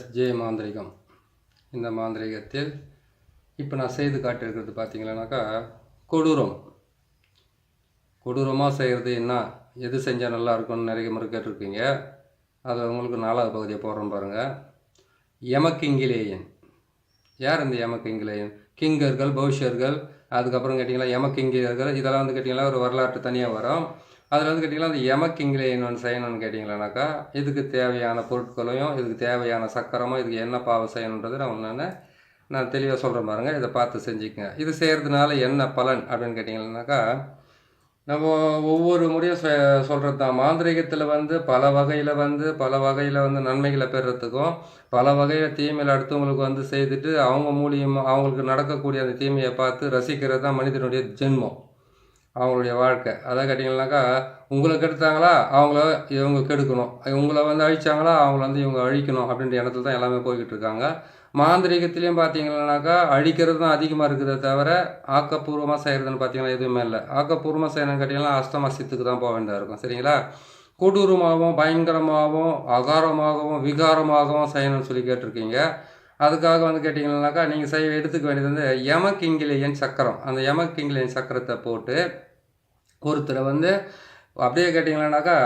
SJ மாந்திரிகம். இந்த மாந்திரிகத்தில் இப்போ நான் செய்து காட்டியிருக்கிறது பார்த்தீங்கன்னாக்கா கொடூரம். கொடூரமாக செய்கிறது என்ன? எது செஞ்சால் நல்லா இருக்கும்னு நிறைய முறை கேட்டிருக்கீங்க அது உங்களுக்கு நாலாவது பகுதியை போடுறோம் பாருங்கள் யமக்கிங்கிலேயன். யார் இந்த யமக்கிங்கிலேயன்? கிங்கர்கள் பௌஷர்கள் அதுக்கப்புறம் கேட்டிங்களா? யமக்கிங்கியர்கள் இதெல்லாம் வந்து கேட்டிங்களா? ஒரு வரலாற்று தனியாக வரும். அதில் வந்து கேட்டிங்கன்னா அந்த யமக்கிங்கிலேயன் ஒன்று செய்யணும்னு கேட்டிங்களானாக்கா இதுக்கு தேவையான பொருட்களையும் இதுக்கு தேவையான சக்கரமும் இதுக்கு என்ன பாவம் செய்யணுன்றது நான் ஒன்று நான் தெளிவாக சொல்கிறேன் பாருங்கள் இதை பார்த்து செஞ்சுக்கங்க. இது செய்கிறதுனால என்ன பலன் அப்படின்னு கேட்டிங்கன்னாக்கா நம்ம ஒவ்வொரு முறையும் சொல்கிறது தான். மாந்திரிகத்தில் வந்து பல வகையில் வந்து பல வகையில் வந்து நன்மைகளை பெறுறதுக்கும் பல வகையில் தீமையில் அடுத்தவங்களுக்கு வந்து செய்துட்டு அவங்க மூலியமாக அவங்களுக்கு நடக்கக்கூடிய அந்த தீமையை பார்த்து ரசிக்கிறது தான் மனிதனுடைய ஜென்மம். அவங்களுடைய வாழ்க்கை. அதை கேட்டிங்கன்னாக்கா உங்களை கெடுத்தாங்களா அவங்கள இவங்க கெடுக்கணும். உங்களை வந்து அழிச்சாங்களா? அவங்கள வந்து இவங்க அழிக்கணும் அப்படின்ற இடத்துல தான் எல்லாமே போய்கிட்டு இருக்காங்க. மாந்திரிகத்திலையும் பார்த்தீங்கன்னாக்கா அழிக்கிறது தான் அதிகமாக இருக்குதே தவிர ஆக்கப்பூர்வமாக செய்கிறதுன்னு பார்த்தீங்கன்னா எதுவுமே இல்லை. ஆக்கப்பூர்வமாக செய்யணும்னு கேட்டிங்கன்னா அஷ்டமசித்துக்கு தான் போக வேண்டியதாக இருக்கும். சரிங்களா? கொடூரமாகவும் பயங்கரமாகவும் அகாரமாகவும் விகாரமாகவும் செய்யணும்னு சொல்லி கேட்டிருக்கீங்க. அதுக்காக வந்து கேட்டிங்கன்னாக்கா நீங்கள் செய்ய எடுத்துக்க வேண்டியது வந்து யமக்கிங்கிலேயன் சக்கரம். அந்த யமக்கிங்கிலேயன் சக்கரத்தை போட்டு ஒருத்தரை வந்து அப்படியே கேட்டிங்களானாக்கா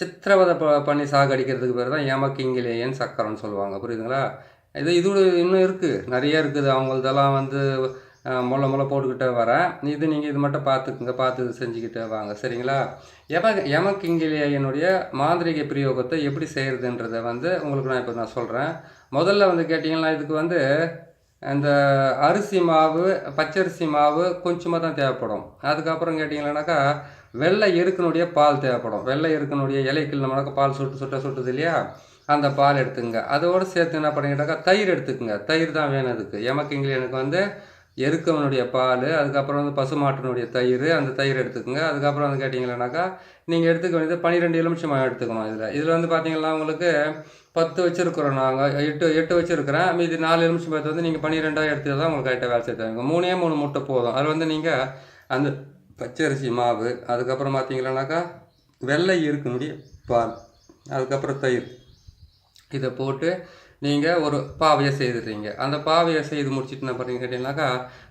சித்திரவதை ப பண்ணி சாகடிக்கிறதுக்கு பேர் தான் யமக்கிங்கிலேயன் சக்கரம்னு சொல்லுவாங்க. புரியுதுங்களா? இது இது இன்னும் இருக்குது நிறைய இருக்குது. அவங்களதெல்லாம் வந்து முளை முள்ள போட்டுக்கிட்டே வரேன். இது நீங்கள் இது மட்டும் பார்த்துக்குங்க. பார்த்து செஞ்சுக்கிட்டே வாங்க. சரிங்களா? யம யமக்கிங்கிலேயனுடைய மாந்திரிக பிரயோகத்தை எப்படி செய்கிறதுன்றதை வந்து உங்களுக்கு நான் இப்போ நான் சொல்கிறேன் முதல்ல வந்து கேட்டிங்கன்னா இதுக்கு வந்து இந்த அரிசி மாவு பச்சரிசி மாவு கொஞ்சமாக தான் தேவைப்படும். அதுக்கப்புறம் கேட்டிங்கன்னாக்கா வெள்ளை இருக்கனுடைய பால் தேவைப்படும். வெள்ளை இருக்கனுடைய இலைக்கில் நம்மளாக்க பால் சுட்டு சுட்ட சுட்டுது இல்லையா? அந்த பால் எடுத்துங்க அதோடு சேர்த்து என்ன பண்ணிக்கிட்டாக்கா தயிர் எடுத்துக்குங்க. தயிர் தான் வேணும் அதுக்கு எமக்கிங்கில் எனக்கு வந்து எருக்கவனுடைய பால் அதுக்கப்புறம் வந்து பசுமாட்டினுடைய தயிர் அந்த தயிர் எடுத்துக்கோங்க. அதுக்கப்புறம் வந்து கேட்டிங்கன்னாக்கா நீங்கள் எடுத்துக்க வேண்டியது பன்னிரெண்டு எலுமிச்சமாக எடுத்துக்கணும் இதில். இதில் வந்து பார்த்தீங்கன்னா உங்களுக்கு பத்து வச்சுருக்குறோம் நாங்கள் எட்டு எட்டு வச்சுருக்கிறேன். மீதி நாலு எலுமிச்சம் பத்து வந்து நீங்கள் பன்னிரெண்டாக எடுத்து தான் உங்களுக்கு கரெக்டாக வேலை செய்தாங்க மூணே மூணு முட்டை போதும். அதில் வந்து நீங்கள் அந்த பச்சரிசி மாவு அதுக்கப்புறம் பார்த்தீங்கன்னாக்கா வெள்ளை இருக்கணுடைய பால் அதுக்கப்புறம் தயிர். இதை போட்டு நீங்கள் ஒரு பாவையை செய்துடுறீங்க அந்த பாவையை செய்து முடிச்சுட்டு என்ன பண்ணுறீங்க கேட்டிங்கனாக்கா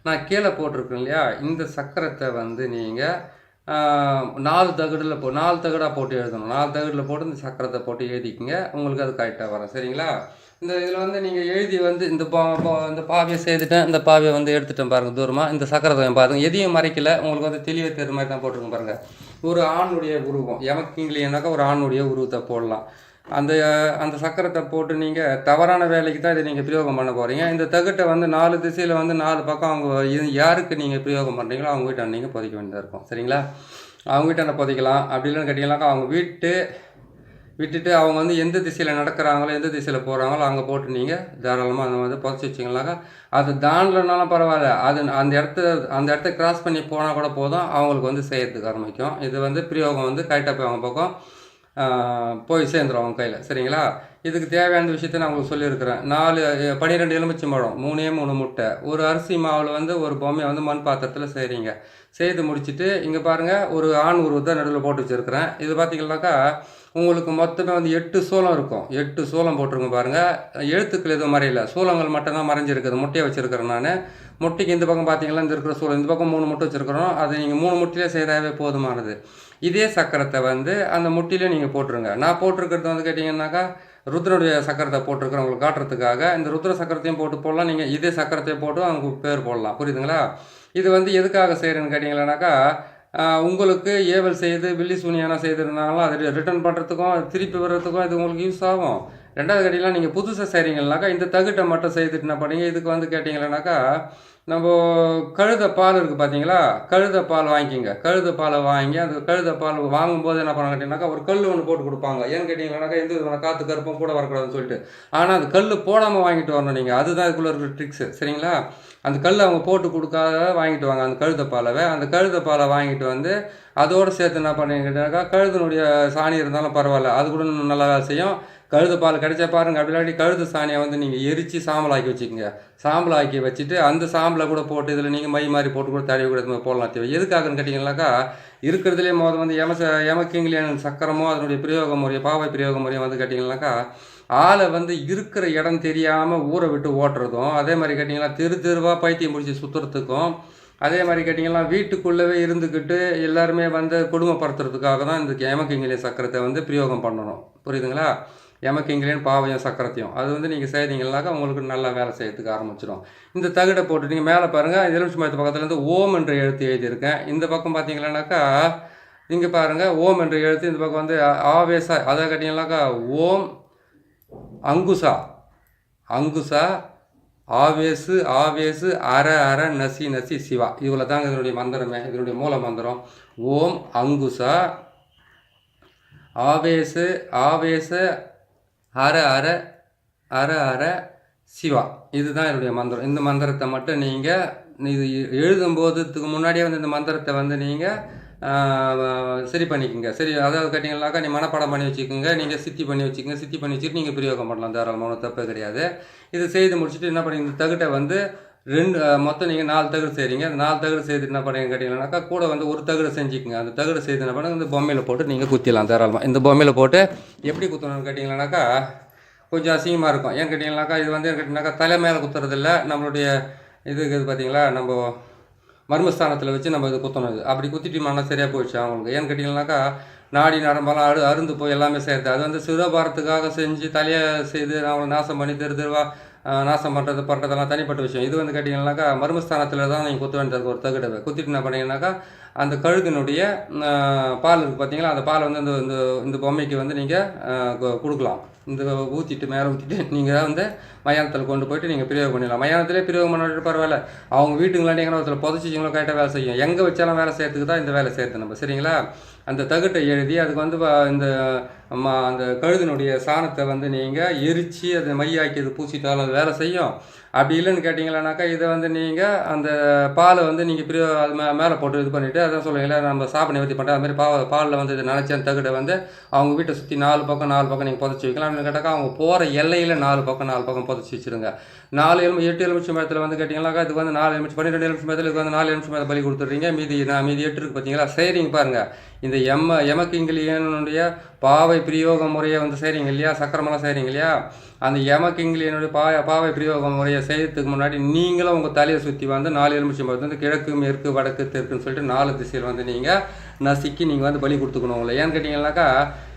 நான் கீழே போட்டிருக்கேன் இல்லையா? இந்த சக்கரத்தை வந்து நீங்கள் நாலு தகடில் போ நாலு தகடாக போட்டு எழுதணும். நாலு தகடில் போட்டு இந்த சக்கரத்தை போட்டு எழுதிக்கிங்க. உங்களுக்கு அது கரெக்டாக வரும். சரிங்களா? இந்த இதில் வந்து நீங்கள் எழுதி வந்து இந்த பா இந்த பாவியை செய்துட்டேன். இந்த பாவியை வந்து எடுத்துட்டேன் பாருங்கள் தூரமாக இந்த சக்கரத்தை பாருங்கள் எதையும் மறைக்கல. உங்களுக்கு வந்து தெளிவாக தெரியுற மாதிரி தான் போட்டிருக்கேன் பாருங்கள் ஒரு ஆணுடைய உருவம். எமக்கிங்கிலேனாக்கா ஒரு ஆணுடைய உருவத்தை போடலாம். அந்த அந்த சக்கரத்தை போட்டு நீங்கள் தவறான வேலைக்கு தான் இதை நீங்கள் பிரயோகம் பண்ண போகிறீங்க இந்த தகுட்டை வந்து நாலு திசையில் வந்து நாலு பக்கம் அவங்க இது யாருக்கு நீங்கள் பிரயோகம் பண்ணுறீங்களோ அவங்க வீட்டை நீங்கள் புதைக்க வேண்டியதாக இருக்கும். சரிங்களா? அவங்க வீட்டை புதைக்கலாம். அப்படி இல்லைன்னு கேட்டிங்கனாக்கா அவங்க வீட்டு விட்டுட்டு அவங்க வந்து எந்த திசையில் நடக்கிறாங்களோ எந்த திசையில் போகிறாங்களோ அங்கே போட்டு நீங்கள் தாராளமாக அந்த வந்து புதைச்சி வச்சிங்கனாக்கா அது தாண்டலனாலும் பரவாயில்ல. அது அந்த இடத்த அந்த இடத்த கிராஸ் பண்ணி போனால் கூட போதும். அவங்களுக்கு வந்து செய்யறதுக்கு ஆரம்பிக்கும். இது வந்து பிரயோகம் வந்து கரெக்டாக போய் அவங்க பக்கம் போய் சேர்ந்துடும் அவங்க கையில். சரிங்களா? இதுக்கு தேவையான விஷயத்த நான் உங்களுக்கு சொல்லியிருக்கிறேன். நாலு பன்னிரெண்டு எலுமிச்சை பழம் மூணே மூணு முட்டை. ஒரு அரிசி மாவில் வந்து ஒரு பொம்மையை வந்து மண் பாத்திரத்தில் செய்கிறீங்க செய்து முடிச்சுட்டு இங்கே பாருங்கள் ஒரு ஆண் உருவத்தை நடுவில் போட்டு வச்சுருக்கிறேன். இது பார்த்தீங்கன்னாக்கா உங்களுக்கு மொத்தமே வந்து எட்டு சோளம் இருக்கும். எட்டு சூளம் போட்டிருங்க பாருங்கள் எழுத்துக்கள் எதுவும் மறையில. சோளங்கள் மட்டும்தான் மறைஞ்சிருக்குது முட்டையை வச்சுருக்கிறேன் நான். முட்டைக்கு இந்த பக்கம் பார்த்தீங்கன்னா இந்த இருக்கிற சூளம் இந்த பக்கம் மூணு முட்டை வச்சுருக்கிறோம். அதை நீங்கள் மூணு முட்டையிலே செய்தாவே போதுமானது. இதே சக்கரத்தை வந்து அந்த முட்டிலே நீங்கள் போட்டுருங்க. நான் போட்டிருக்கிறது வந்து கேட்டிங்கன்னாக்கா ருத்ரனுடைய சக்கரத்தை போட்டிருக்கிறேன். உங்களுக்கு காட்டுறதுக்காக. இந்த ருத்ர சக்கரத்தையும் போட்டு போடலாம். நீங்கள் இதே சக்கரத்தையும் போட்டு அவங்க பேர் போடலாம். புரியுதுங்களா? இது வந்து எதுக்காக செய்கிறேன்னு கேட்டிங்கன்னாக்கா உங்களுக்கு ஏவல் செய்து வில்லி சூனியானா செய்திருந்தாலும் அது ரிட்டர்ன் பண்ணுறதுக்கும் திருப்பி வர்றதுக்கும் இது உங்களுக்கு யூஸ் ஆகும். ரெண்டாவது கேட்டிங்கன்னா நீங்கள் புதுசாக செய்கிறீங்கனாக்கா இந்த தகுட்டை மட்டும் செய்துட்டு என்ன பண்ணீங்க இதுக்கு வந்து கேட்டிங்கன்னாக்கா நம்ம கழுத பால் இருக்குது பார்த்தீங்களா கழுத பால் வாங்கிக்கிங்க. கழுத பாலை வாங்கி அந்த கழுத பால் வாங்கும்போது என்ன பண்ண கேட்டிங்கனாக்கா ஒரு கல் ஒன்று போட்டு கொடுப்பாங்க. ஏன்னு கேட்டிங்கன்னாக்கா எந்த விதமான காற்று கருப்பும் கூட வரக்கூடாதுன்னு சொல்லிட்டு. ஆனால் அந்த கல் போடாமல் வாங்கிட்டு வரணும் நீங்கள் அதுதான் இதுக்குள்ளே இருக்கிற ட்ரிக்ஸு சரிங்களா? அந்த கல் அவங்க போட்டு கொடுக்காத வாங்கிட்டு வாங்க அந்த கழுத பாலவை. அந்த கழுத பாலை வாங்கிட்டு வந்து அதோடு சேர்த்து என்ன பண்ணீங்கன்னாக்கா கழுதனுடைய சாணி இருந்தாலும் பரவாயில்ல. அது கூட இன்னும் நல்லா வேலை செய்யும். கழுத பால் கிடைச்சா பாருங்க அப்படி இல்லாட்டி கழுத சாணியை வந்து நீங்கள் எரித்து சாம்பல் ஆக்கி வச்சுக்கோங்க. சாம்பல் ஆக்கி வச்சுட்டு அந்த சாம்பலை கூட போட்டு இதில் நீங்கள் மை மாதிரி போட்டு கூட தடவி கூட போடலாம் தேவை. எதுக்காகன்னு கேட்டிங்கனாக்கா இருக்கிறதுலே மொதல் வந்து எமச எமக்கிங்கிலியன் சக்கரமோ அதனுடைய பிரயோக முறையோ பாவை பிரயோக முறையை வந்து கேட்டிங்கனாக்கா ஆளை வந்து இருக்கிற இடம் தெரியாமல் ஊரை விட்டு ஓட்டுறதும் அதே மாதிரி கேட்டிங்கன்னா தெரு தெருவாக பைத்தியம் முடிச்சு சுற்றுறதுக்கும் அதே மாதிரி கேட்டிங்கன்னா வீட்டுக்குள்ளவே இருந்துக்கிட்டு எல்லாருமே வந்து குடும்பப்படுத்துறதுக்காக தான் இந்த எமக்கிங்கிலிய சக்கரத்தை வந்து பிரயோகம் பண்ணணும். புரியுதுங்களா? எமக்கிங்கிலியன் பாவையும் சக்கரத்தையும். அது வந்து நீங்கள் செய்தீங்கன்னாக்கா உங்களுக்கு நல்லா வேலை செய்யறதுக்கு ஆரம்பிச்சிடும் இந்த தகடை போட்டு நீங்கள் மேலே பாருங்கள் எலுமிச்சு மரத்து பக்கத்துலேருந்து ஓம் என்ற எழுத்து எழுதியிருக்கேன். இந்த பக்கம் பார்த்தீங்கன்னாக்கா இங்கே பாருங்கள் ஓம் என்ற எழுத்து இந்த பக்கம் வந்து ஆவேசா அதை கேட்டிங்கனாக்கா ஓம் அங்குசா. அங்குசா ஆவேசு ஆவேசு அர அர நசி நசி சிவா. இவ்வளோ தாங்க இதனுடைய மந்திரமே இதனுடைய மூல மந்திரம். ஓம் அங்குசா ஆவேசு ஆவேச அர அர அர அர சிவா. இதுதான் என்னுடைய மந்திரம். இந்த மந்திரத்தை மட்டும் நீங்கள் இது எழுதும்போதுக்கு முன்னாடியே வந்து இந்த மந்திரத்தை வந்து நீங்கள் சரி பண்ணிக்கோங்க. சரி அதாவது கேட்டிங்கனாக்கா நீ மனப்பாடம் பண்ணி வச்சுக்கோங்க. நீங்கள் சித்தி பண்ணி வச்சுக்கோங்க. சித்தி பண்ணி வச்சுட்டு நீங்கள் பிரயோகம் பண்ணலாம். தாராளமான தப்பே கிடையாது. இது செய்து முடிச்சுட்டு என்ன பண்ணி இந்த தகுட்டை வந்து ரெண்டு மொத்தம் நீங்கள் நாலு தகடு செய்கிறீங்க அந்த நாலு தகடு செய்து என்ன பண்ணுங்க கேட்டிங்கன்னாக்கா கூட வந்து ஒரு தகடு செஞ்சுக்கோங்க. அந்த தகடு செய்து என்ன பண்ணுங்க இந்த பொம்மையில் போட்டு நீங்கள் குத்திடலாம் தாராளமாக இந்த பொம்மையில் போட்டு எப்படி குத்தணும்னு கேட்டிங்கன்னாக்கா கொஞ்சம் அசிங்கமாக இருக்கும். ஏன் கேட்டிங்கனாக்கா இது வந்து கேட்டிங்கனாக்கா தலை மேலே குத்துறதில்ல. நம்மளுடைய இது இது பார்த்தீங்களா நம்ம மர்மஸ்தானத்தில் வச்சு நம்ம இது குத்தணும் இது. அப்படி குத்திட்டோம்னா சரியாக போயிடுச்சு அவங்களுக்கு. ஏன்னு கேட்டிங்கனாக்கா நாடி நரம்பெல்லாம் அறு அருந்து போய் எல்லாமே செய்கிறது அது வந்து சிவபாரத்துக்காக செஞ்சு தலையை செய்து அவங்களை நாசம் பண்ணி தெரு தெருவாக நாசம் பண்ணுறது பண்ணுறதெல்லாம் தனிப்பட்ட விஷயம். இது வந்து கேட்டிங்கன்னாக்கா மர்மஸ்தானத்தில் தான் நீங்கள் குத்த வேண்டியது ஒரு தகுடவை. குத்திட்டு என்ன பண்ணீங்கன்னாக்கா அந்த கழுகினுடைய பால் இருக்குது பார்த்தீங்களா அந்த பால் வந்து இந்த இந்த இந்த பொம்மைக்கு வந்து நீங்கள் கொடுக்கலாம். இந்த ஊற்றிட்டு மேலே ஊற்றிட்டு நீங்கள் வந்து மயானத்தில் கொண்டு போயிட்டு நீங்கள் பிரயோகம் பண்ணிடலாம். மயானத்திலே பிரயோகம் பண்ணிட்டு பரவாயில்ல. அவங்க வீட்டுங்களாண்டி எங்கே ஒருத்தர் புதைச்சிச்சிங்களோ கரெக்டாக வேலை செய்யும். எங்கே வச்சாலும் வேலை செய்யறதுக்கு தான் இந்த வேலை செய்யறது நம்ம. சரிங்களா? அந்த தகுட்டை எழுதி அதுக்கு வந்து இந்த அந்த கழுதினுடைய சாணத்தை வந்து நீங்கள் எரித்து அதை மையாக்கி இது பூசிட்டாலும் அது வேலை செய்யும். அப்படி இல்லைன்னு கேட்டிங்களானாக்கா இதை வந்து நீங்கள் அந்த பாலை வந்து நீங்கள் பிரி அது மே மேலே போட்டு இது பண்ணிவிட்டு அதான் சொல்லுவீங்களா நம்ம சாப்பிட நிவர்த்தி பண்ணுற அதுமாதிரி பா பாலில் வந்து இதை நினச்சி அந்த தகுடை வந்து அவங்க வீட்டை சுற்றி நாலு பக்கம் நாலு பக்கம் நீங்கள் புதைச்சி வைக்கலாம். அப்படின்னு கேட்டாக்கா அவங்க போகிற எல்லையில் நாலு பக்கம் நாலு பக்கம் புதைச்சி வச்சிருங்க. நாலு எலும்பு எட்டு எலுமிச்சு மரத்தில் வந்து கேட்டிங்களாக்கா இது வந்து நாலு எலுமிச்சு பன்னிரெண்டு எலுமிச்சு மரத்தில் இது வந்து நாலு எலுமிச்சு மரத்தை பலி கொடுத்துட்றீங்க. மீதி நான் மீதி எட்டு இருக்குது பார்த்தீங்களா சரிங்க பாருங்கள் இந்த எம்ம எமக்கிங்கிலியனுடைய பாவை பிரயோக முறையை வந்து செய்கிறீங்க இல்லையா? சக்கரமெல்லாம் செய்கிறீங்க இல்லையா? அந்த யமக்கிங்களினுடைய பா பாவை பிரயோக முறையை செய்யறதுக்கு முன்னாடி நீங்களும் உங்கள் தலையை சுற்றி வந்து நாலு எலுமிச்சம் மரத்தை வந்து கிழக்கு மேற்கு வடக்கு தெற்குன்னு சொல்லிட்டு நாலு திசையில் வந்து நீங்கள் நசுக்கி நீங்கள் வந்து பலி கொடுத்துக்கணும் உங்களை. ஏன்னு கேட்டிங்கன்னாக்கா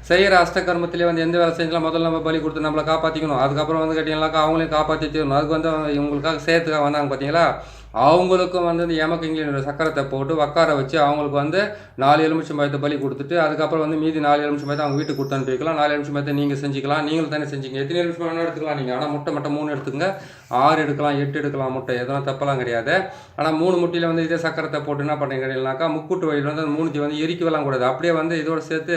செய்கிற அஷ்டகர்மத்திலே வந்து எந்த வேலை செஞ்சாலும் முதல்ல நம்ம பலி கொடுத்து நம்மளை காப்பாற்றிக்கணும் அதுக்கப்புறம் வந்து கேட்டிங்கனாக்கா அவங்களையும் காப்பாற்றி தீரணும் அதுக்கு வந்து இவங்களுக்காக செய்யறதுக்காக வந்தாங்க பார்த்தீங்களா அவங்களுக்கும் வந்து இந்த எமக்கிங்கிலியனோட சக்கரத்தை போட்டு உட்கார வச்சு அவங்களுக்கு வந்து நாலு எலுமிச்சம் பழத்தை பலி கொடுத்துட்டு அதுக்கப்புறம் வந்து மீதி நாலு எலுமிச்சம் பழத்தை அவங்க வீட்டுக்கு கொடுத்து அனுப்பிக்கலாம் நாலு எலுமிச்சம் பழத்தை நீங்கள் செஞ்சுக்கலாம். நீங்களும் தானே செஞ்சீங்க. எத்தனை எலுமிச்சம் வேணாலும் எடுத்துக்கலாம் நீங்கள் ஆனால் முட்டை மட்டும் மூணு எடுத்துக்கங்க. ஆறு எடுக்கலாம் எட்டு எடுக்கலாம் முட்டை. எதனா தப்பெல்லாம் கிடையாது. ஆனால் மூணு முட்டையில் வந்து இதே சக்கரத்தை போட்டு என்ன பண்ணுறீங்கன்னாக்கா முக்கூட்டு வழியில் வந்து அந்த மூணுத்தி வந்து எரிக்கவெல்லாம் கூடாது. அப்படியே வந்து இதோட சேர்த்து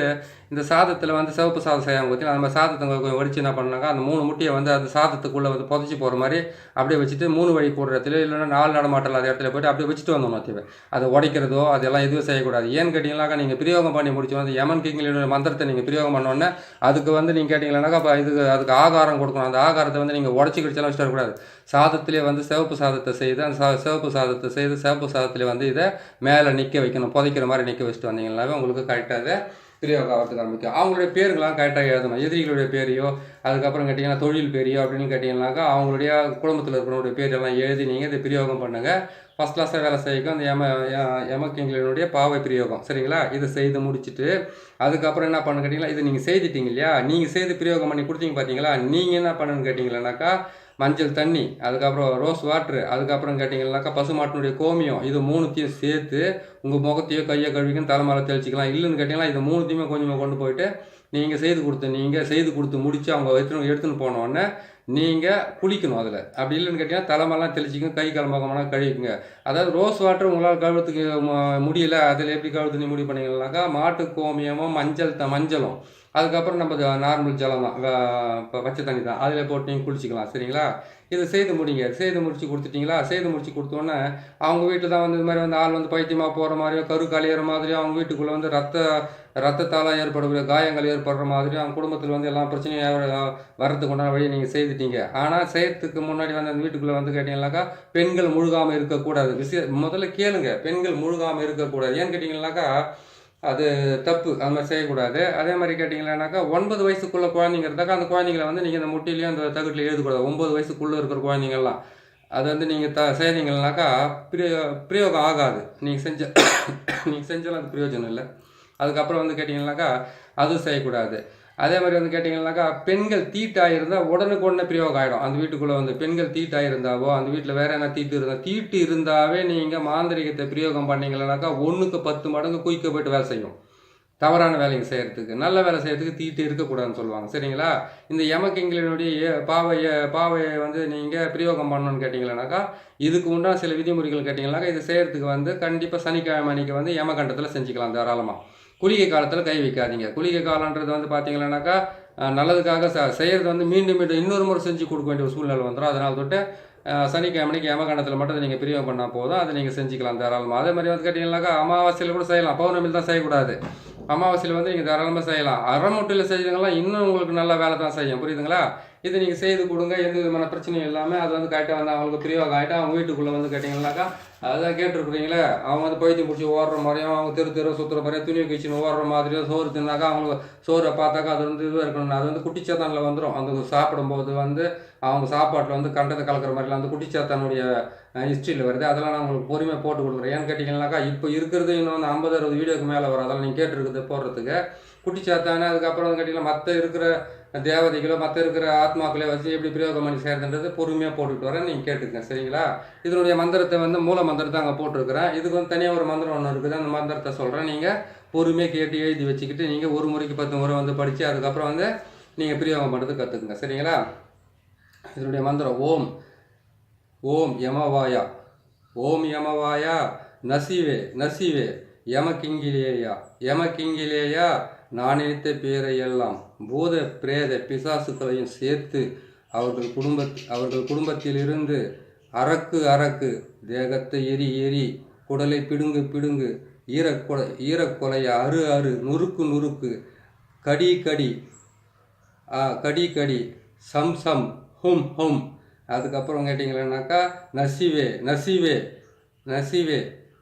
இந்த சாதத்தில் வந்து சிவப்பு சாதம் செய்யாமல் பார்த்தீங்கன்னா அந்த சாதத்தை கொஞ்சம் ஒடிச்சு என்ன பண்ணாங்க அந்த மூணு முட்டையை வந்து அந்த சாதத்துக்குள்ளே வந்து புதைச்சி போகிற மாதிரி அப்படியே வச்சுட்டு மூணு வழி போடுற இடத்துல இல்லைன்னா நாலு நடமாட்டம் அந்த இடத்துல போயிட்டு அப்படியே வச்சுட்டு வந்தோம் மத்தியவை அதை உடைக்கிறதோ அதெல்லாம் எதுவும் செய்யக்கூடாது. ஏன்னு கேட்டிங்கனாக்கா நீங்கள் பிரயோகம் பண்ணி முடிச்சு வந்து யமன் கிங்கிலியோட மந்திரத்தை நீங்கள் பிரயோகம் பண்ணோன்னே அதுக்கு வந்து நீங்கள் கேட்டிங்கன்னாக்கா அப்போ இதுக்கு அதுக்கு ஆகாரம் கொடுக்கணும். அந்த ஆகாரத்தை வந்து நீங்கள் உடச்சி கிடிச்சாலும் வச்சுட்டு வரக்கூடாது. சாதத்திலே வந்து சிவப்பு சாதத்தை செய்து அந்த சா சிவப்பு சாதத்தை செய்து சிவப்பு சாதத்திலே வந்து இதை மேலே நிற்க வைக்கணும். புதைக்கிற மாதிரி நிற்க வச்சுட்டு வந்தீங்கன்னாவே உங்களுக்கு கரெக்டாக பிரயோகம் ஆகிறதுக்கு ஆரம்பிக்கும் அவங்களுடைய பேருங்களாம் கரெக்டாக எழுதணும். எதிரிகளுடைய பேரையோ அதுக்கப்புறம் கேட்டிங்கன்னா தொழில் பேரையோ அப்படின்னு கேட்டிங்கன்னாக்கா அவங்களுடைய குடும்பத்தில் இருக்கிறவங்களுடைய பேரெல்லாம் எழுதி நீங்கள் இதை பிரயோகம் பண்ணுங்கள் ஃபஸ்ட் கிளாஸாக வேலை செய்யும் அந்த எம எமக்கிங்களினுடைய பாவை பிரயோகம். சரிங்களா? இதை செய்து முடிச்சுட்டு அதுக்கப்புறம் என்ன பண்ணு கேட்டிங்களா? இதை நீங்கள் செய்துட்டீங்க இல்லையா? நீங்கள் செய்து பிரயோகம் பண்ணி கொடுத்தீங்க பார்த்தீங்களா நீங்கள் என்ன பண்ணுன்னு கேட்டிங்களானாக்கா மஞ்சள் தண்ணி அதுக்கப்புறம் ரோஸ் வாட்ரு அதுக்கப்புறம் கேட்டிங்கன்னாக்கா பசுமாட்டினுடைய கோமியம் இது மூணுத்தையும் சேர்த்து உங்கள் முகத்தையோ கையை கழுவிக்கும் தலைமலை தெளிச்சிக்கலாம். இல்லைன்னு கேட்டிங்கன்னா இது மூணுத்தையுமே கொஞ்சமாக கொண்டு போயிட்டு நீங்கள் செய்து கொடுத்து நீங்கள் செய்து கொடுத்து முடித்து அவங்க எடுத்துன்னு எடுத்துன்னு போனோடனே நீங்கள் குளிக்கணும் அதில். அப்படி இல்லைன்னு கேட்டிங்கன்னா தலைமெல்லாம் தெளிச்சிக்கங்க கை கலம்பகமெல்லாம் கழுவிக்குங்க. அதாவது ரோஸ் வாட்டர் உங்களால் கழுவுறதுக்கு முடியல அதில் எப்படி கழுவுறது நீ முடிவு பண்ணீங்கன்னாக்கா மாட்டு கோமியமும் மஞ்சள் த மஞ்சளும். அதுக்கப்புறம் நம்ம நார்மல் ஜலம் தான் வ- ப- பச்சை தண்ணி தான். அதில் போட்டு நீங்கள் குளிச்சிக்கலாம் சரிங்களா? இதை செய்து முடிங்க. செய்து முடிச்சு கொடுத்துட்டிங்களா? செய்து முடிச்சு கொடுத்தோன்னே அவங்க வீட்டில் தான் வந்து இது மாதிரி வந்து ஆள் வந்து பைத்தியமாக போகிற மாதிரியோ கரு கலையிற மாதிரியோ அவங்க வீட்டுக்குள்ளே வந்து ரத்த ரத்தத்தால் ஏற்படக்கூடிய காயங்கள் ஏற்படுற மாதிரி அவங்க குடும்பத்தில் வந்து எல்லா பிரச்சனையும் ஏற்பட- வர்றதுக்கு உண்டான வழியை நீங்கள் செய்துட்டீங்க. ஆனால் செய்யறதுக்கு முன்னாடி வந்து அந்த வீட்டுக்குள்ளே வந்து கேட்டிங்கனாக்கா பெண்கள் முழுகாமல் இருக்கக்கூடாது. விஷய முதல்ல கேளுங்க. பெண்கள் முழுகாமல் இருக்கக்கூடாது. ஏன்னு கேட்டிங்கனாக்கா அது தப்பு அது மாதிரி செய்யக்கூடாது. அதே மாதிரி கேட்டிங்கன்னாக்கா ஒன்பது வயசுக்குள்ளே குழந்தைங்க இருந்தாக்கா அந்த குழந்தைங்கள வந்து நீங்கள் இந்த முட்டிலையும் அந்த தகுட்டிலையும் எழுதக்கூடாது. ஒம்பது வயசுக்குள்ளே இருக்கிற குழந்தைங்கள்லாம். அது வந்து நீங்கள் த செய்தீங்கன்னாக்கா பிரயோ பிரயோகம் ஆகாது. நீங்கள் செஞ்ச நீங்கள் செஞ்சாலும் அது பிரயோஜனம் இல்லை. அதுக்கப்புறம் வந்து கேட்டிங்கன்னாக்கா அதுவும் செய்யக்கூடாது. அதே மாதிரி வந்து கேட்டிங்கன்னாக்கா பெண்கள் தீட்டாயிருந்தால் உடனுக்கு உடனே பிரயோகம் ஆகிடும் அந்த வீட்டுக்குள்ளே வந்து பெண்கள் தீட்டாயிருந்தாவோ அந்த வீட்டில் வேறு என்ன தீட்டு இருந்தால் தீட்டு இருந்தாவே நீங்கள் மாந்திரிகத்தை பிரயோகம் பண்ணீங்கன்னாக்கா ஒன்றுக்கு பத்து மடங்கு குயிக்க போயிட்டு வேலை செய்யும். தவறான வேலைங்க செய்கிறதுக்கு நல்ல வேலை செய்கிறதுக்கு தீட்டு இருக்கக்கூடாதுன்னு சொல்லுவாங்க. சரிங்களா? இந்த யமக்கிங்களினுடைய பாவையை பாவையை வந்து நீங்கள் பிரயோகம் பண்ணணும்னு கேட்டிங்கன்னாக்கா இதுக்கு உண்டான சில விதிமுறைகள் கேட்டிங்கன்னாக்கா இது செய்கிறதுக்கு வந்து கண்டிப்பாக சனிக்கிழமை அன்றைக்கி வந்து யமகண்டத்தில் செஞ்சுக்கலாம் தாராளமாக குளிகை காலத்தில் கை வைக்காதீங்க. குளிகை காலன்றது வந்து பார்த்தீங்கன்னாக்கா நல்லதுக்காக ச செய்கிறது வந்து மீண்டும் மீண்டும் இன்னொரு முறை செஞ்சு கொடுக்க வேண்டிய ஒரு சூழ்நிலை வந்துடும் அதனால் தொட்டு சனிக்கிழமைக்கு யமகண்டத்தில் மட்டும் அதை நீங்கள் பிரியம் பண்ணால் போதும். அதை நீங்கள் செஞ்சுக்கலாம் தாராளமாக அதே மாதிரி வந்து கேட்டிங்கன்னாக்கா அமாவாசையில் கூட செய்யலாம். பௌர்ணமியில் தான் செய்யக்கூடாது. அமாவாசையில் வந்து நீங்கள் தாராளமாக செய்யலாம். அறமுட்டில் செய்தவங்களாம் இன்னும் உங்களுக்கு நல்ல வேலை தான் செய்யும். புரியுதுங்களா? இது நீங்கள் செய்து கொடுங்க எந்த விதமான பிரச்சனையும் இல்லாமல் அது வந்து கரெக்டாக வந்து அவங்களுக்கு பிரிவாக ஆகிட்டு அவங்க வீட்டுக்குள்ளே வந்து கேட்டிங்கன்னாக்கா அதான் கேட்டிருக்கிறீங்களே அவங்க வந்து பைத்தியம் பிடிச்சி ஓடுற மாதிரியும் அவங்க தெரு தெரு சுற்றுற மாதிரியும் துணி கிச்சின்னு ஓடுற மாதிரியும் சோறு தின்னாக்கா அவங்களுக்கு சோறை பார்த்தாக்கா அது வந்து இதுவாக இருக்கணும் அது வந்து குட்டிச்சாத்தானில் வந்துடும் அந்த சாப்பிடும்போது வந்து அவங்க சாப்பாட்டில் வந்து கண்டதை கலக்கிற மாதிரிலாம் அந்த குட்டிச்சாத்தானுடைய ஹிஸ்ட்ரியில் வருது. அதெல்லாம் நான் உங்களுக்கு பொறுமையாக போட்டு கொடுக்குறேன். ஏன்னு கேட்டிங்கன்னாக்கா இப்போ இருக்கிறது இன்னும் வந்து ஐம்பது அறுபது வீடியோக்கு மேலே வரும். அதெல்லாம் நீங்கள் கேட்டுருக்குது போடுறதுக்கு. குட்டிச்சாத்தானே அதுக்கப்புறம் வந்து கேட்டிங்கன்னா மற்ற இருக்கிற தேவதைகளோ மற்ற இருக்கிற ஆத்மாக்களே வச்சு எப்படி பிரயோகம் பண்ணி செய்கிறதுன்றது பொறுமையாக போட்டுட்டு வரேன். நீங்கள் கேட்டுக்கங்க சரிங்களா? இதனுடைய மந்திரத்தை வந்து மூல மந்திரத்தை அங்கே போட்டிருக்கிறேன். இதுக்கு வந்து தனியாக ஒரு மந்திரம் ஒன்று இருக்குது. அந்த மந்திரத்தை சொல்கிறேன் நீங்கள் பொறுமையாக கேட்டு எழுதி வச்சுக்கிட்டு நீங்கள் ஒரு முறைக்கு பத்து முறை வந்து படித்து அதுக்கப்புறம் வந்து நீங்கள் பிரயோகம் பண்ணுறது கற்றுக்குங்க சரிங்களா? இதனுடைய மந்திரம் ஓம். ஓம் யமவாயா. ஓம் யமவாயா. நசிவே நசிவே. யம கிங்கிலேயா நான் நினைத்த பேரை எல்லாம் பூத பிரேத பிசாசுகளையும் சேர்த்து அவர்கள் குடும்ப அவர்கள் குடும்பத்திலிருந்து அரக்கு அரக்கு தேகத்தை எரி எரி குடலை பிடுங்கு பிடுங்கு ஈரக்கொலை ஈரக்கொலைய அறு அறு நுறுக்கு நுறுக்கு கடி கடி கடி கடி சம் சம் ஹும் ஹும். அதுக்கப்புறம் கேட்டிங்களேனாக்கா நசிவே நசிவே நசிவே.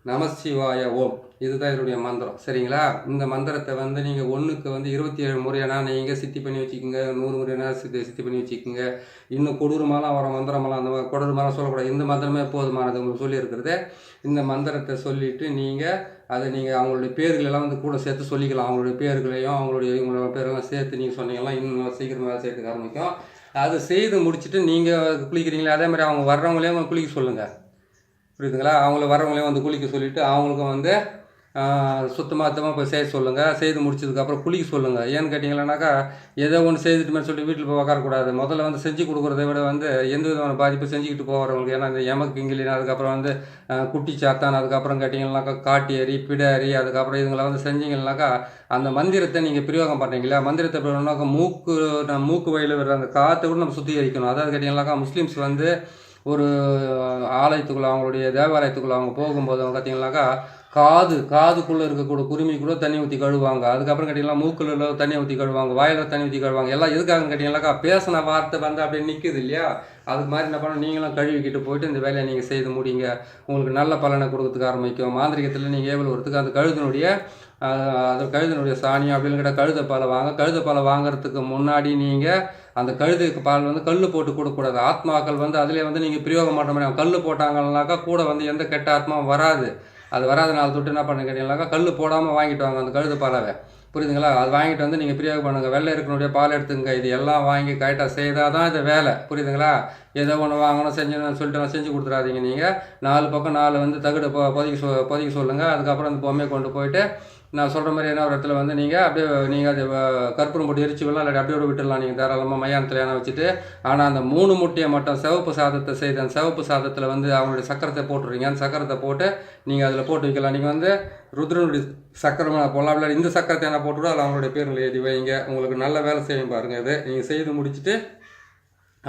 நமசிவாய ஓம். இதுதான் இதனுடைய மந்திரம். சரிங்களா? இந்த மந்திரத்தை வந்து நீங்கள் ஒன்றுக்கு வந்து இருபத்தி ஏழு முறையானா நீங்கள் சித்தி பண்ணி வச்சுக்கோங்க நூறு முறையானா சித்தி சித்தி பண்ணி வச்சுக்கோங்க. இன்னும் கொடூரமாலாம் வர மந்திரமெல்லாம் அந்த கொடூரமாலாம் சொல்லக்கூடாது. இந்த மந்திரமே போதுமானது உங்களுக்கு சொல்லியிருக்கிறது. இந்த மந்திரத்தை சொல்லிவிட்டு நீங்கள் அதை நீங்கள் அவங்களுடைய பேர்களெல்லாம் வந்து கூட சேர்த்து சொல்லிக்கலாம். அவங்களுடைய பேர்களையும் அவங்களுடைய இவங்களோட பேரெல்லாம் சேர்த்து நீங்கள் சொன்னீங்கன்னா இன்னும் சீக்கிரமாக சேர்த்துக்க ஆரம்பிக்கும். அது செய்து முடிச்சுட்டு நீங்கள் குளிக்கிறீங்களா அதே மாதிரி அவங்க வர்றவங்களையும் குளிக்க சொல்லுங்கள் புரியுதுங்களா? அவங்கள வரவங்களையும் வந்து குளிக்க சொல்லிவிட்டு அவங்களுக்கும் வந்து சுத்தமாக சுத்தமாக போய் செய்ய சொல்லுங்கள் செய்து முடிச்சதுக்கப்புறம் குளிக்க சொல்லுங்கள் ஏன்னு கேட்டிங்களானாக்கா ஏதோ ஒன்று செய்துட்டுமே சொல்லி வீட்டில் போய் உட்காரக்கூடாது முதல்ல வந்து செஞ்சு கொடுக்குறத விட வந்து எந்த விதமான பாதிப்பு செஞ்சுக்கிட்டு போகிறவங்களுக்கு ஏன்னா இந்த எமக்கு இங்கிலின் அதுக்கப்புறம் வந்து குட்டி சாத்தான் அதுக்கப்புறம் கேட்டிங்கன்னாக்கா காட்டு பிடாரி அதுக்கப்புறம் இதுங்களை வந்து செஞ்சீங்கன்னாக்கா அந்த மந்திரத்தை நீங்கள் பிரயோகம் பண்ணுறீங்களா மந்திரத்தை பிரயோகம்னாக்கா மூக்கு நம்ம மூக்கு வழியில் விடுற அந்த காற்றை கூட நம்ம சுத்திகரிக்கணும். அதாவது கேட்டிங்கன்னாக்கா முஸ்லீம்ஸ் வந்து ஒரு ஆலயத்துக்குள்ள அவங்களுடைய தேவாலயத்துக்குள்ள அவங்க போகும்போது அவங்க பார்த்தீங்கன்னாக்கா காது காதுக்குள்ளே இருக்கக்கூடிய குருமி கூட தண்ணி ஊற்றி கழுவாங்க. அதுக்கப்புறம் கேட்டிங்கன்னா மூக்குல தண்ணி ஊற்றி கழுவாங்க வாயில் தண்ணி ஊற்றி கழுவாங்க. எல்லாம் எதுக்காக கேட்டிங்கன்னாக்கா பேசின வார்த்தை வந்து அப்படியே நிற்குது இல்லையா? அதுக்கு மாதிரி என்ன பண்ணணும்? நீங்களும் கழுவிக்கிட்டு போயிட்டு இந்த வேலையை நீங்கள் செய்து முடிங்க. உங்களுக்கு நல்ல பலனை கொடுக்கறதுக்கு ஆரம்பிக்கும். மாந்திரிகத்தில் நீங்கள் ஏவல் வரத்துக்கு அந்த கழுதினுடைய அது கழுதினுடைய சாணி அப்படின்னு கேட்டால் கழுதை பாலை வாங்க கழுதை பாலை வாங்குறதுக்கு முன்னாடி நீங்கள் அந்த கழுதுக்கு பால் வந்து கல் போட்டு கொடுக்கக்கூடாது ஆத்மாக்கள் வந்து அதிலே வந்து நீங்கள் பிரயோகம் பண்ண முடியும் கல் போட்டாங்கன்னாக்கா கூட வந்து எந்த கெட்ட ஆத்மாவும் வராது. அது வராதனால தொட்டு என்ன பண்ண கேட்டீங்கன்னாக்கா கல் போடாமல் வாங்கிட்டு வாங்க அந்த கழுது பாலாவை. புரியுதுங்களா? அது வாங்கிட்டு வந்து நீங்கள் பிரயோகம் பண்ணுங்கள் வெள்ளை இருக்கனுடைய பால் எடுத்துங்க. இது எல்லாம் வாங்கி கரெக்டாக செய்தால் தான் இது வேலை. புரியுதுங்களா? ஏதோ ஒன்று வாங்கணும் செஞ்சு சொல்லிட்டு நான் செஞ்சு கொடுத்துறாதீங்க நீங்கள் நாலு பக்கம் நாலு வந்து தகுடு பொ சொ பொதுக்கி சொல்லுங்கள் அதுக்கப்புறம் அந்த பொம்மையை கொண்டு போயிட்டு நான் சொல்கிற மாதிரி என்ன ஒரு இடத்துல வந்து நீங்கள் அப்படியே நீங்கள் அது கற்பூரம் போட்டு எரிச்சு விடலாம் இல்லாட்டி அப்படியே விட்டுடலாம். நீங்கள் தாராளமாக மையானத்தில் ஏன்னா வச்சுட்டு ஆனால் அந்த மூணு முட்டையை மட்டும் சிவப்பு சாதத்தை செய்து அந்த சிவப்பு சாதத்தில் வந்து அவங்களுடைய சக்கரத்தை போட்டுருவீங்க அந்த சக்கரத்தை போட்டு நீங்கள் அதில் போட்டு வைக்கலாம். நீங்கள் வந்து ருத்ரனுடைய சக்கரம் போடலாம். இல்லை இந்த சக்கரத்தை என்ன போட்டுவிட அதில் அவங்களுடைய பேரில் எழுதி வைங்க. உங்களுக்கு நல்ல வேலை செய்யும் பாருங்கள் இது. நீங்கள் செய்து முடிச்சுட்டு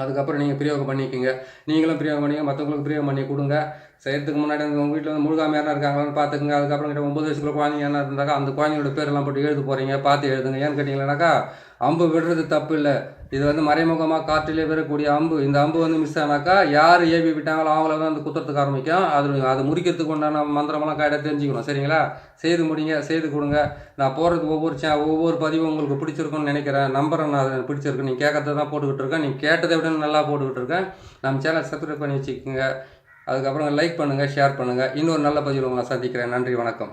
அதுக்கப்புறம் நீங்கள் பிரயோகம் பண்ணிக்கோங்க. நீங்களும் பிரயோகம் பண்ணிங்க மற்றவங்களுக்கு பிரயோகம் பண்ணி கொடுங்க. செய்யறதுக்கு முன்னாடி உங்கள் வீட்டில் வந்து முழுகாம யாரா இருக்காங்களான்னு பார்த்துக்குங்க. அதுக்கப்புறம் கிட்ட ஒம்பது வயசுக்குள்ள குழந்தைங்க என்ன இருந்தாக்கா அந்த குழந்தையோட பேரெல்லாம் போட்டு எழுத போகிறீங்க பார்த்து எழுதுங்க. ஏன்னு கேட்டிங்களாக்கா அம்பு விடுறது தப்பு இல்லை. இது வந்து மறைமுகமாக காற்றிலே பெறக்கூடிய அம்பு. இந்த அம்பு வந்து மிஸ் ஆனாக்கா யார் ஏவி விட்டாங்களோ அவங்கள வந்து அந்த குத்துறதுக்கு ஆரம்பிக்கும். அது அது முறிக்கிறதுக்கு உண்டான மந்திரமெல்லாம் கையில தெரிஞ்சுக்கணும். சரிங்களா? செய்து முடிங்க செய்து கொடுங்க. நான் போகிறதுக்கு ஒவ்வொரு சே ஒவ்வொரு பதிவும் உங்களுக்கு பிடிச்சிருக்குன்னு நினைக்கிறேன். நம்புறேன் நான் அது பிடிச்சிருக்கு. நீங்கள் கேட்கறத தான் போட்டுக்கிட்டு இருக்கேன். நீங்கள் கேட்டதை விட நல்லா போட்டுக்கிட்டு இருக்கேன். நம்ம சேனல் சப்ஸ்கிரைப் பண்ணி வச்சுக்கோங்க. அதுக்கப்புறம் லைக் பண்ணுங்கள் ஷேர் பண்ணுங்கள் இன்னொரு நல்ல பதிவில் உங்களை சந்திக்கிறேன். நன்றி வணக்கம்.